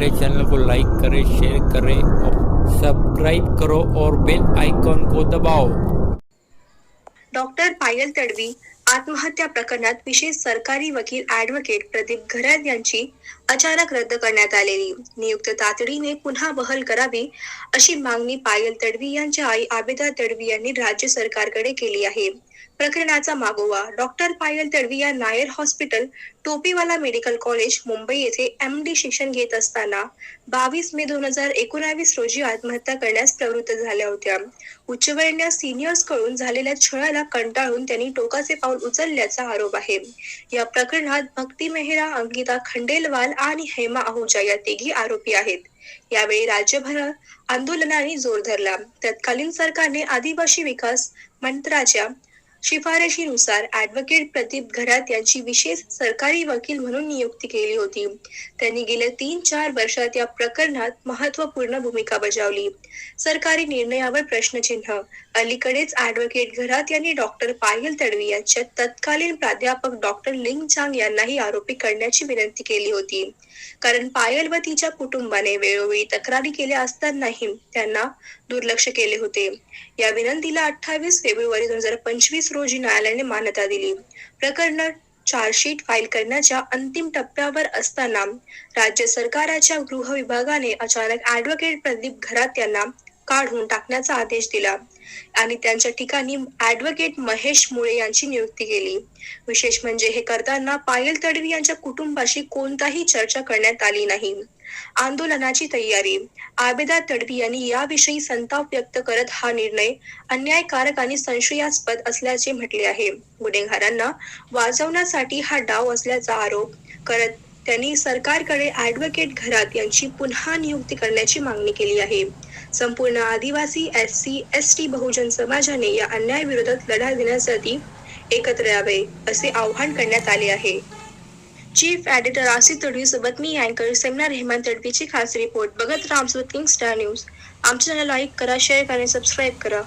हमारे चैनल को लाइक करें शेयर करें और सब्सक्राइब करो और बेल आइकॉन को दबाओ। डॉक्टर पायल तडवी आत्महत्या प्रकरणात विशेष सरकारी वकील ॲडव्होकेट प्रदीप घरात यांची अचानक रद्द करण्यात आलेली नियुक्त तातडीने पुन्हा बहल करावी अशी मागणी पायल तडवी यांच्या आई आबेदा तडवी यांनी राज्य सरकारकडे केली आहे. प्रकरणाचा मागोवा डॉक्टर पायल तडवी या Nair hospital Topiwala medical college Mumbai येथे एम डी शिक्षण घेत असताना बावीस मे दोन हजार एकोणावीस रोजी आत्महत्या करण्यास प्रवृत्त झाल्या होत्या. उच्चवर्णीय सिनियर्सकडून झालेल्या छळाला कंटाळून त्यांनी टोकाचे पाऊल उचलल्याचा आरोप आहे. या प्रकरणात भक्ती मेहरा अंकिता खंडेलवाल आणि हेमा आहुजा या तिघी आरोपी आहेत. यावेळी राज्यभर आंदोलनाने जोर धरला. तत्कालीन सरकारने आदिवासी विकास मंत्राच्या शिफारशीनुसार ऍडव्होकेट प्रदीप घरात यांची विशेष सरकारी वकील म्हणून नियुक्ती केली होती. त्यांनी गेल्या तीन चार वर्षात या प्रकरणात महत्त्वपूर्ण भूमिका बजावली. सरकारी निर्णयावर प्रश्नचिन्ह. अलीकडेच ऍडव्होकेट घरात यांनी डॉक्टर पायल तडवी यांच्या तत्कालीन प्राध्यापक डॉक्टर लिंग चांग यांनाही आरोपी करण्याची विनंती केली होती. कारण पायल व तिच्या कुटुंबाने वेळोवेळी तक्रारी केल्या असतानाही त्यांना दुर्लक्ष केले होते. या विनंतीला अठ्ठावीस फेब्रुवारी दोन हजार पंचवीस रोजी न्यायालयाने मान्यता दिली. प्रकरण चार्जशीट फाईल करण्याच्या अंतिम टप्प्यावर असताना राज्य सरकारच्या गृह विभागाने अचानक ऍडव्होकेट प्रदीप घरात यांना काढून टाकण्याचा आदेश दिला. आणि त्यांच्या ठिकाणी ऍडव्होकेट महेश मुळे यांची नियुक्ती केली. विशेष म्हणजे हे करताना पायल तडवी यांच्या कुटुंबाशी कोणताही चर्चा करण्यात आली नाही. आंदोलनाची तयारी. आबेदा तडवी यांनी याविषयी संताप व्यक्त करत हा निर्णय अन्यायकारक आणि संशयास्पद असल्याचे म्हटले आहे. गुन्हेगारांना वाजवण्यासाठी हा डाव असल्याचा आरोप करत त्यांनी सरकारकडे ऍडव्होकेट घरात यांची पुन्हा नियुक्ती करण्याची मागणी केली आहे. संपूर्ण आदिवासी एस सी एस टी बहुजन समाजाने या अन्यायाविरोधात लढा देण्यासाठी एकत्र यावे असे आवाहन करण्यात आले आहे. चीफ एडिटर आसिफ तडवी सोबत मी अँकर सेमिनार रेहमान तडवीची खास रिपोर्ट बघत राहा आमसोबत किंग स्टार न्यूज आमच्या चॅनल लाईक करा शेअर करा आणि सबस्क्राईब करा.